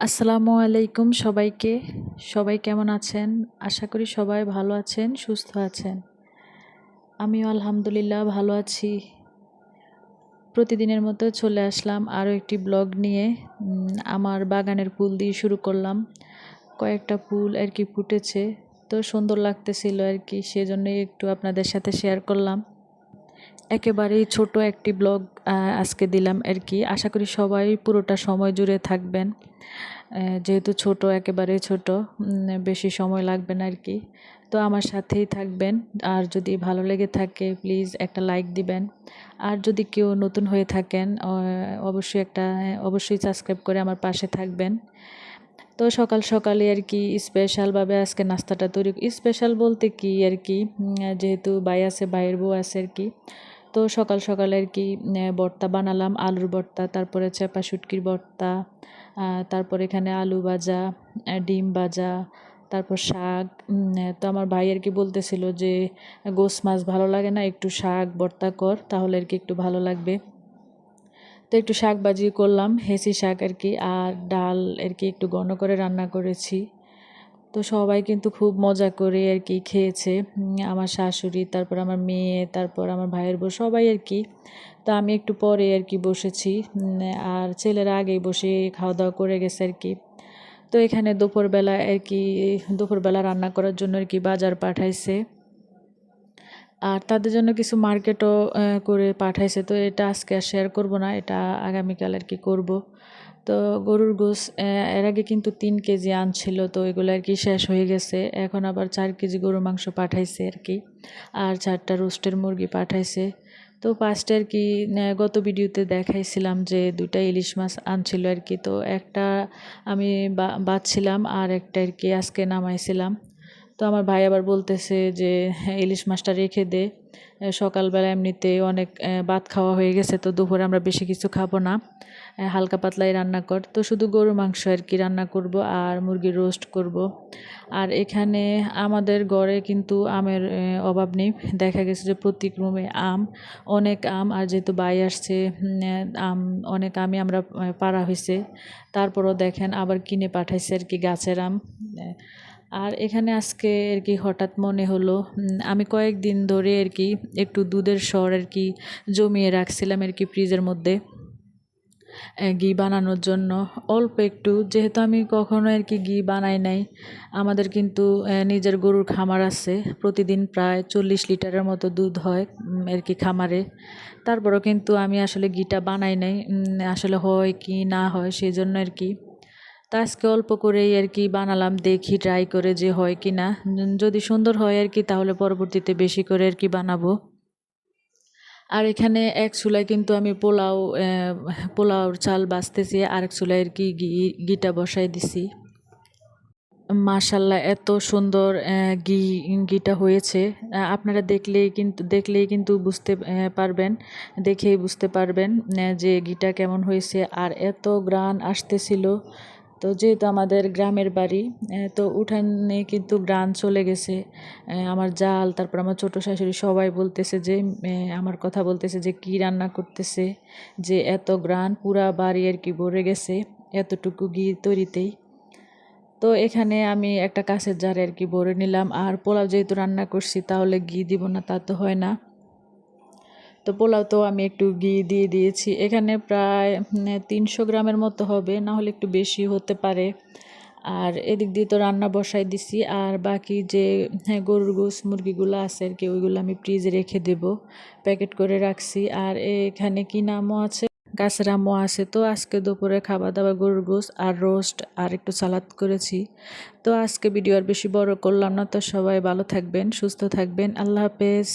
আসসালামু আলাইকুম সবাইকে। সবাই কেমন আছেন? আশা করি সবাই ভালো আছেন, সুস্থ আছেন। আমিও আলহামদুলিল্লাহ ভালো আছি। প্রতিদিনের মতো চলে আসলাম আরও একটি ব্লগ নিয়ে। আমার বাগানের ফুল দিয়ে শুরু করলাম। কয়েকটা ফুল আর কি ফুটেছে। তো সুন্দর লাগতেছিল আর কি, সেজন্যই একটু আপনাদের সাথে শেয়ার করলাম। একেবারেই ছোট একটি ব্লগ আজকে দিলাম আর কি। আশা করি সবাই পুরোটা সময় জুড়ে থাকবেন। যেহেতু ছোট, একেবারে ছোট বেশি সময় লাগবে না আর কি। তো আমার সাথেই থাকবেন। আর যদি ভালো লেগে থাকে প্লিজ একটা লাইক দিবেন। আর যদি কেউ নতুন হয়ে থাকেন অবশ্যই একটা, অবশ্যই সাবস্ক্রাইব করে আমার পাশে থাকবেন। তো সকাল সকালে আর কি স্পেশালভাবে আজকে নাস্তাটা তৈরি স্পেশাল বলতে কি আর কি? যেহেতু ভাই আছে ভাইয়ের বউ আছে আর কি। তো সকাল সকালে আর কি ভর্তা বানালাম আলুর ভর্তা তারপরে চেপা শুটকির আহ, তারপর এখানে আলু ভাজা ডিম ভাজা তারপর শাক তো আমার ভাই আর কি বলতেছিল যে গোস মাছ ভালো লাগে না একটু শাক ভর্তা কর তাহলে আর কি একটু ভালো লাগবে। তো একটু শাক ভাজি করলাম, হেসি শাক আর কি, আর ডাল আর কি একটু ঘন করে রান্না করেছি। তো সবাই কিন্তু খুব মজা করে আর কি খেয়েছে। আমার শাশুড়ি, তারপর আমার মেয়ে, তারপর আমার ভাইয়ের বউ, সবাই আর কি। তো আমি একটু পরে আর কি বসেছি। আর ছেলেরা আগেই বসে খাওয়া দাওয়া করে গেছে আর কি। তো এখানে দুপুরবেলা আর কি, দুপুরবেলা রান্না করার জন্য আর কি বাজার পাঠাইছে। আর তাদের জন্য কিছু মার্কেটও করে পাঠাইছে। তো এটা আজকে আর শেয়ার করব না, এটা আগামীকাল আর কি করব। তো গরুর গোস এর আগে কিন্তু তিন কেজি আনছিল তো এগুলো আর কি শেষ হয়ে গেছে। এখন আবার চার কেজি গরু মাংস পাঠাইছে আর কি, আর চারটা রোস্টের মুরগি পাঠাইছে। তো পাঁচটা আর কি গত ভিডিওতে দেখাইছিলাম যে দুইটা ইলিশ মাছ আনছিল আর কি। তো একটা আমি বা- বাছছিলাম আর একটা আর কি আজকে নামাইছিলাম। তো আমার ভাই আবার বলতেছে যে "হ্যাঁ, ইলিশ মাছটা রেখে দে। সকালবেলা এমনিতে অনেক ভাত খাওয়া হয়ে গেছে তো দুপুরে আমরা বেশি কিছু খাব না। হালকা পাতলাই রান্না কর। তো শুধু গরুর মাংস আর কি রান্না করব আর মুরগির রোস্ট করব। আর এখানে আমাদের ঘরে কিন্তু আমের অভাব নেই। দেখা গেছে যে প্রত্যেক রুমে আম অনেক আম আর যেহেতু বাই আসছে আম অনেক আমই আমরা পাড়া হয়েছে তারপরও দেখেন আবার কিনে পাঠাইছে আর কি গাছের আম। আর এখানে আজকে আর কি হঠাৎ মনে হলো আমি কয়েকদিন ধরে আর কি একটু দুধের স্বর আর কি জমিয়ে রাখছিলাম আর কি ফ্রিজের মধ্যে ঘি বানানোর জন্য। অল্প একটু, যেহেতু আমি কখনো আর কি ঘি বানাই নাই, আমাদের কিন্তু নিজের গরুর খামার আছে, প্রতিদিন প্রায় চল্লিশ লিটারের মতো দুধ হয় আর কি খামারে। তারপরও কিন্তু আমি আসলে ঘিটা বানাই নাই আসলে হয় কি না হয় সেই জন্য আর কি তা আজকে অল্প করেই আর কি বানালাম, দেখি ট্রাই করে যে হয় কি না যদি সুন্দর হয় আর কি, তাহলে পরবর্তীতে বেশি করে আর কি বানাবো। আর এখানে এক চুলায় কিন্তু আমি পোলাও পোলাওর চাল বাছতেছি আর এক চুলায় আর কি ঘিটা বসাই দিছি। মাশাল্লাহ, এত সুন্দর ঘি, ঘিটা হয়েছে। আপনারা দেখলেই কিন্তু দেখলেই কিন্তু বুঝতে পারবেন, দেখেই বুঝতে পারবেন যে ঘিটা কেমন হয়েছে। আর এত গ্রান আসতেছিল তো যেহেতু আমাদের গ্রামের বাড়ি তো উঠানে কিন্তু গ্রান চলে গেছে। আমার জাল, তারপর আমার ছোটো শাশুড়ি সবাই বলতেছে যে আমার কথা বলতেছে যে, কি রান্না করতেছে? যে, এত গ্রান পুরা বাড়ি আর কি ভরে গেছে এতটুকু ঘি তৈরিতেই। তো এখানে আমি একটা কাঁচের জারে আর কি ভরে নিলাম। আর পোলাও যেহেতু রান্না করছি, তাহলে ঘি দিব না, তা তো হয় না। তো পোলাও তো আমি একটু ঘি দিয়ে দিয়েছি। এখানে প্রায় তিনশো গ্রামের মতো হবে না হলে একটু বেশি হতে পারে। আর এদিক দিয়ে তো রান্না বসাই দিছি, আর বাকি যে হ্যাঁ গরুর গোস মুরগিগুলো আছে আর কি, ওইগুলো আমি ফ্রিজে রেখে দেব, প্যাকেট করে রাখছি। আর এখানে কি নামও আছে? গাছের আমও আছে। তো আজকে দুপুরে খাওয়া দাওয়া গরুর গোস আর রোস্ট আর একটু সালাদ করেছি। তো আজকে ভিডিও আর বেশি বড় করলাম না। তো সবাই ভালো থাকবেন, সুস্থ থাকবেন। আল্লাহ হাফেজ।